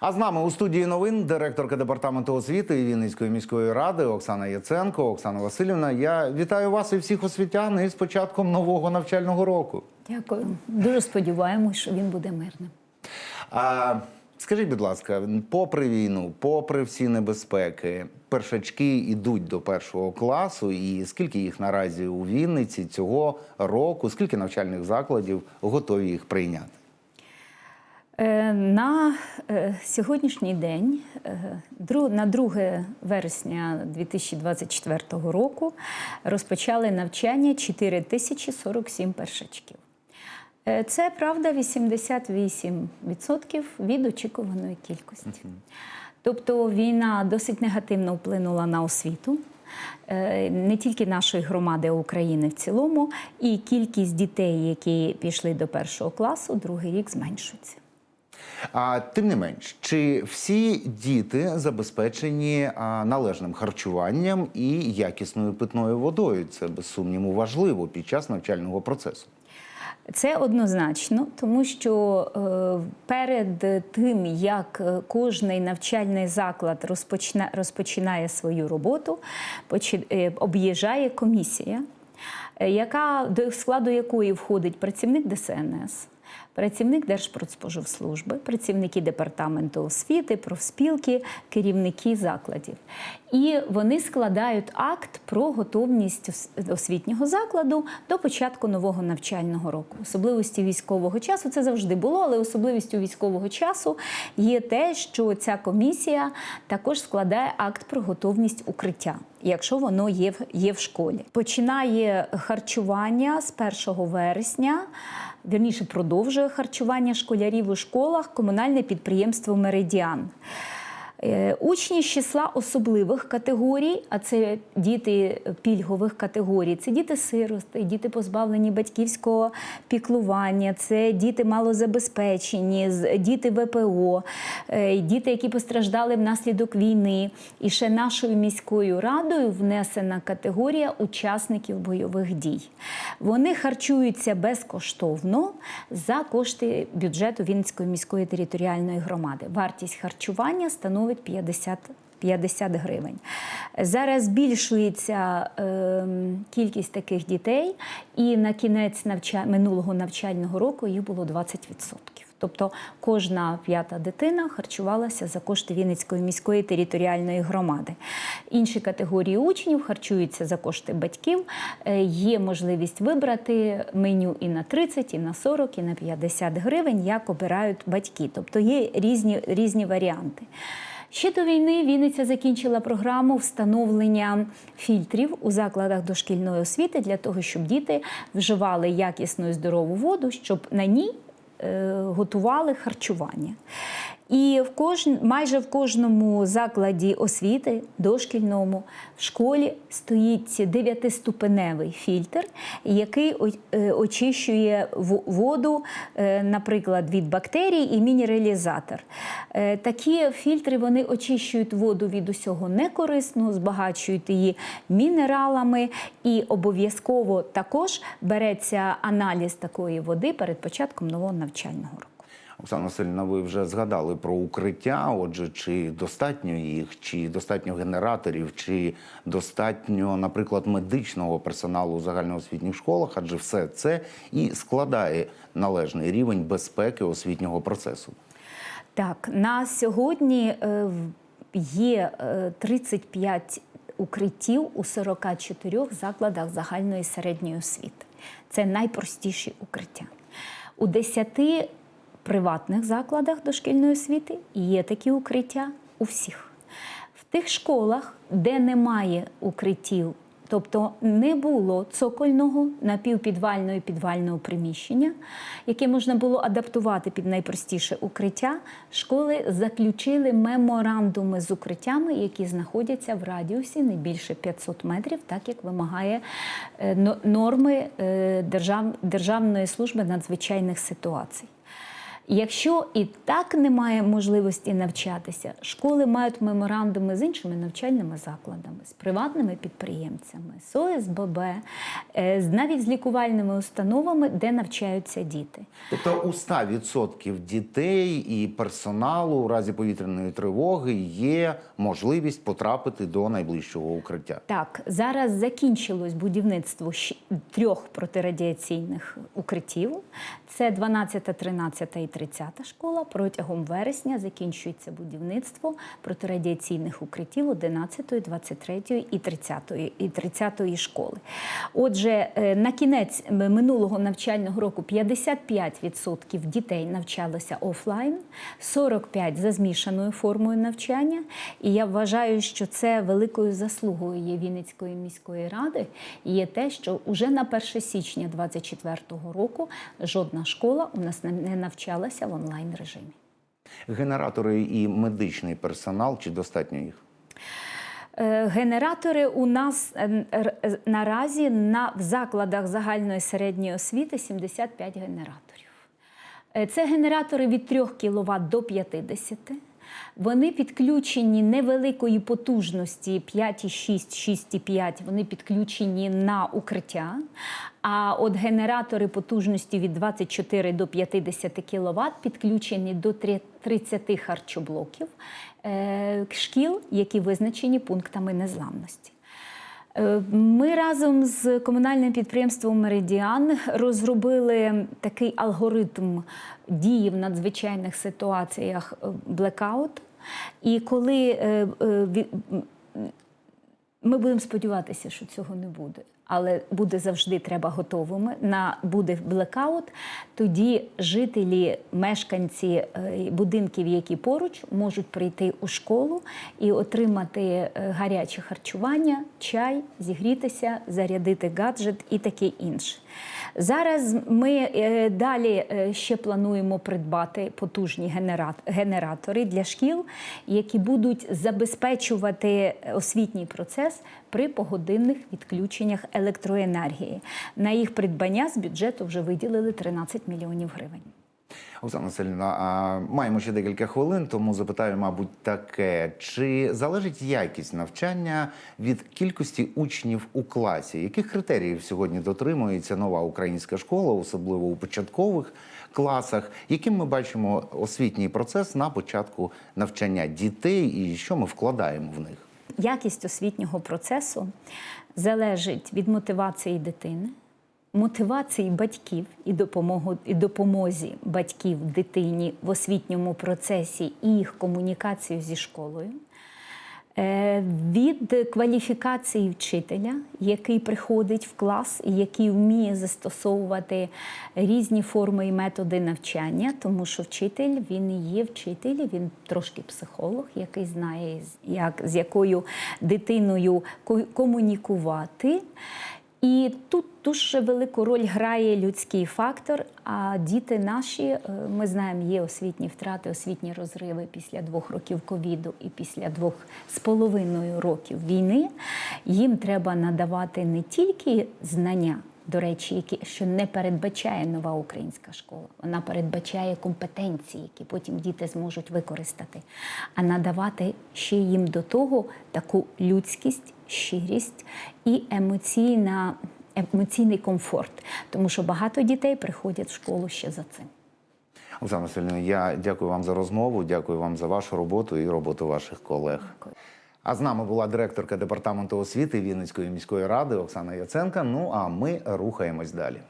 А з нами у студії новин директорка департаменту освіти Вінницької міської ради Оксана Яценко. Оксана Васильівна, я вітаю вас і всіх освітян із початком нового навчального року. Дякую. Дуже сподіваємось, що він буде мирним. А, скажіть, будь ласка, попри війну, попри всі небезпеки, першачки йдуть до першого класу, і скільки їх наразі у Вінниці цього року, скільки навчальних закладів готові їх прийняти? Е, На е, сьогоднішній день, е, на 2 вересня 2024 року, розпочали навчання 4047 першачків. Це правда 88% від очікуваної кількості. Тобто війна досить негативно вплинула на освіту. Не тільки нашої громади, а України в цілому, і кількість дітей, які пішли до першого класу, другий рік зменшується. А тим не менш, чи всі діти забезпечені належним харчуванням і якісною питною водою? Це без сумніву важливо під час навчального процесу. Це однозначно, тому що е, перед тим, як е, кожний навчальний заклад розпочинає свою роботу, е, об'їжджає комісія, яка, до складу якої входить працівник ДСНС. Працівник Держпродспоживслужби, працівники департаменту освіти, профспілки, керівники закладів. І вони складають акт про готовність освітнього закладу до початку нового навчального року. Особливості військового часу це завжди було, але особливістю військового часу є те, що ця комісія також складає акт про готовність укриття. Якщо воно є в, є в школі, починає харчування з 1 вересня, вірніше продовжує харчування школярів у школах комунальне підприємство Меридіан. Е, Учні з числа особливих категорій, а це діти пільгових категорій, це діти сирости, діти позбавлені батьківського піклування, це діти малозабезпечені, діти ВПО, е, діти, які постраждали внаслідок війни. І ще нашою міською радою внесена категорія учасників бойових дій. Вони харчуються безкоштовно за кошти бюджету Вінницької міської територіальної громади. Вартість харчування становить 50 50 гривень. Зараз збільшується ем, кількість таких дітей, і на кінець навча... минулого навчального року їх було 20%. Тобто кожна п'ята дитина харчувалася за кошти Вінницької міської територіальної громади. Інші категорії учнів харчуються за кошти батьків. Е, Є можливість вибрати меню і на 30, і на 40, і на 50 гривень, як обирають батьки. Тобто є різні, різні варіанти. Ще до війни Вінниця закінчила програму встановлення фільтрів у закладах дошкільної освіти для того, щоб діти вживали якісну і здорову воду, щоб на ній е, готували харчування. І в кожн, майже в кожному закладі освіти, дошкільному, в школі стоїть дев'ятиступеневий фільтр, який е, очищує воду, е, наприклад, від бактерій і мінералізатор. Е, Такі фільтри вони очищують воду від усього некорисного, збагачують її мінералами, і обов'язково також береться аналіз такої води перед початком нового навчального року. Оксана Васильівна, ви вже згадали про укриття. Отже, чи достатньо їх, чи достатньо генераторів, чи достатньо, наприклад, медичного персоналу у загальноосвітніх школах, адже все це і складає належний рівень безпеки освітнього процесу. Так, на сьогодні е, є е, 35 укриттів у 44 закладах загальної середньої освіти. Це найпростіші укриття. У 10 приватних закладах дошкільної освіти є такі укриття у всіх. В тих школах, де немає укриттів, тобто не було цокольного напівпідвального і підвального приміщення, яке можна було адаптувати під найпростіше укриття, школи заключили меморандуми з укриттями, які знаходяться в радіусі не більше 500 метрів, так як вимагає е, норми е, Державної служби надзвичайних ситуацій. Якщо і так немає можливості навчатися, школи мають меморандуми з іншими навчальними закладами, з приватними підприємцями, з ОСББ, е, навіть з лікувальними установами, де навчаються діти. Тобто у 100% дітей і персоналу у разі повітряної тривоги є можливість потрапити до найближчого укриття. Так, зараз закінчилось будівництво трьох протирадіаційних укриттів. Це 12, 13 і 30 школа. Протягом вересня закінчується будівництво протирадіаційних укриттів 11, 23 і 30, і 30 школи. Отже, е, на кінець минулого навчального року 55% дітей навчалося офлайн, 45% за змішаною формою навчання. І я вважаю, що це великою заслугою є Вінницької міської ради. І є те, що уже на 1 січня 2024 року жодна школа у нас не- не навчалася в онлайн режимі. Генератори і медичний персонал чи достатньо їх? Е, Генератори у нас е, е, наразі на в закладах загальної середньої освіти 75 генераторів. Це генератори від 3 кВт до 50. Вони підключені невеликої потужності 5,6, 6,5, вони підключені на укриття. А от генератори потужності від 24 до 50 кВт підключені до 30 харчоблоків е, шкіл, які визначені пунктами незламності. Е, Ми разом з комунальним підприємством Меридіан розробили такий алгоритм дії в надзвичайних ситуаціях е, блекаут. І коли е, ми будемо сподіватися, що цього не буде. Але буде завжди треба готовими. На буде блекаут, тоді жителі, мешканці е, будинків, які поруч, можуть прийти у школу і отримати е, гаряче харчування, чай, зігрітися, зарядити гаджет і таке інше. Зараз ми е, далі ще плануємо придбати потужні генератори для шкіл, які будуть забезпечувати освітній процес при погодинних відключеннях електроенергії. На їх придбання з бюджету вже виділили 13 мільйонів гривень. Оксана Васильівна, маємо ще декілька хвилин, тому запитаю, мабуть, таке: чи залежить якість навчання від кількості учнів у класі? Яких критеріїв сьогодні дотримується нова українська школа, особливо у початкових класах? Яким ми бачимо освітній процес на початку навчання дітей і що ми вкладаємо в них? Якість освітнього процесу залежить від мотивації дитини, мотивації батьків і допомогу, і допомозі батьків дитині в освітньому процесі і їх комунікацію зі школою. Е, Від кваліфікації вчителя, який приходить в клас і який вміє застосовувати різні форми і методи навчання, тому що вчитель він є вчитель, він трошки психолог, який знає, як, з якою дитиною ко- комунікувати. І тут дуже велику роль грає людський фактор. А діти наші, е, ми знаємо, є освітні втрати, освітні розриви після двох років ковіду і після двох з половиною років війни. Їм треба надавати не тільки знання. До речі, які що не передбачає нова українська школа, вона передбачає компетенції, які потім діти зможуть використати, а надавати ще їм до того таку людськість, щирість і емоційна, емоційний комфорт, тому що багато дітей приходять в школу ще за цим. Оксана Васильівна, я дякую вам за розмову, дякую вам за вашу роботу і роботу ваших колег. Дякую. А з нами була директорка департаменту освіти Вінницької міської ради Оксана Яценка. Ну а ми рухаємось далі.